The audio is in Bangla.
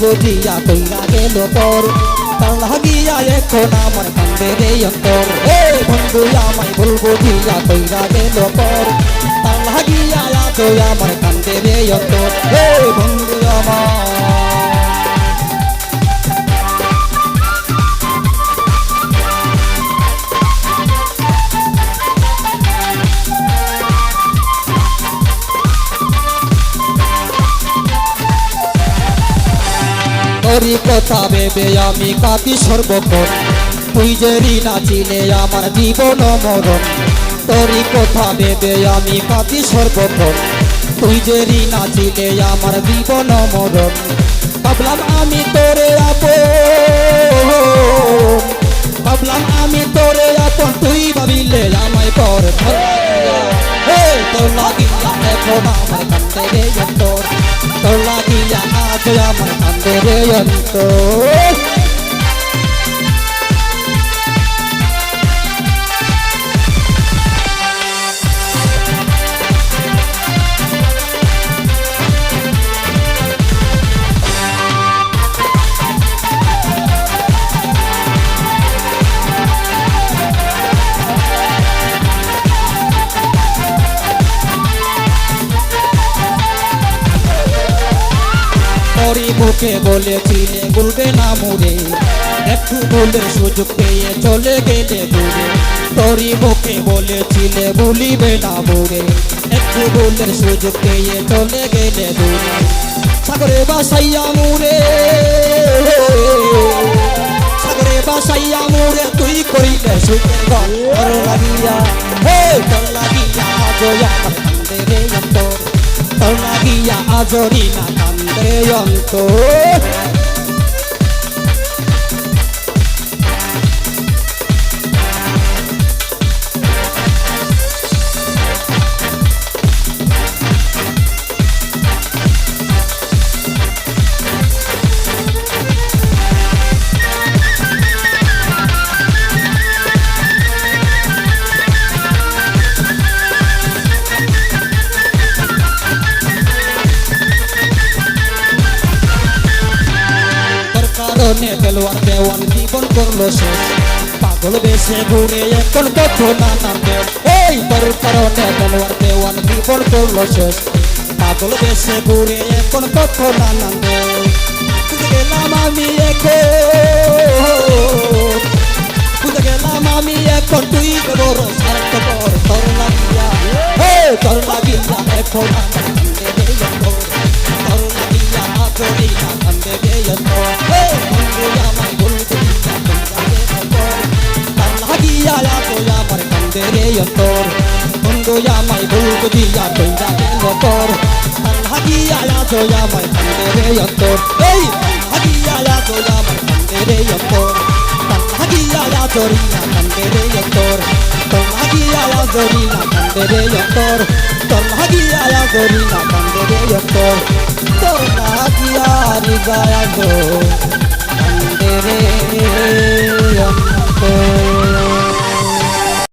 বলব তৈরা গেল পর। তার লাগিয়া এখন আমার কান্দে রে অন্তর। এ বন্ধু, আমায় ভুল বুঝিয়া তৈরা গেল পর। তার লাগিয়া তো আমার কান্দে রে অন্তর। এ বন্ধু আমার। তোরই কথা ভেবে আমি কাঁপি সর্বক্ষণ। তুই যে নাচিলে আমার জীবন মরণ। তোরই কথা ভেবে আমি কাঁপি সর্বক্ষণ। তুই যে নাচিলে আমার জীবন মরণ। ভাবলাম আমি তোরে আপন। ভাবলাম আমি তোরে আপন। তুই ভাবিলে আমায় পর তোর লাগিয়া এখন আমার কান্দে রে অন্তর। তোর দিয়া আজ আমার অন্তর বুকে বলেছিলে, বলবে না মুরে। একটু বলে সুযোগ পেয়ে চলে গেলে দূরে। তোরই বুকে বলেছিলে ভুলিবে না মুরে। একটু বলে সুযোগ পেয়ে চলে গেলে দূরে। সাগরে বাসাইয়া মুরে। সাগরে বাসাইয়া মুরে, তুই করিলে সুখের গল লাগিয়া হে তোর লাগিয়া অন্তর। তোর লাগিয়া, আজরি না অন্তর। কারণে খেলোয়াড় দেওয়ান জীবন করল শেষ পাগল বেশে ঘুরে এখন কত নানান দেশ এই তোর কারণে খেলোয়াড় দেওয়ান জীবন করল শেষ পাগল বেশে ঘুরে এখন কত নানান খুঁজে গেলাম আমি এখন। খুঁজে গেলাম আমি এখন তুই বড় স্বার্থ কর, তোর লাগিয়া। হে তোর লাগিয়া এখন না কান্দে রে অন্তর। হে বন্ধু আমায় বলতে দিনা তোমরা রে অন্তর। তার লাগিয়া আজ আমার কান্দে রে অন্তর। বন্ধু আমায় বলতে দিয়া তোমরা রে অন্তর। তার লাগিয়া আজ আমায় কান্দে রে অন্তর। এই লাগিয়া আজ আমার কান্দে রে অন্তর। তার লাগিয়া আজরি না কি আর গায়া তোর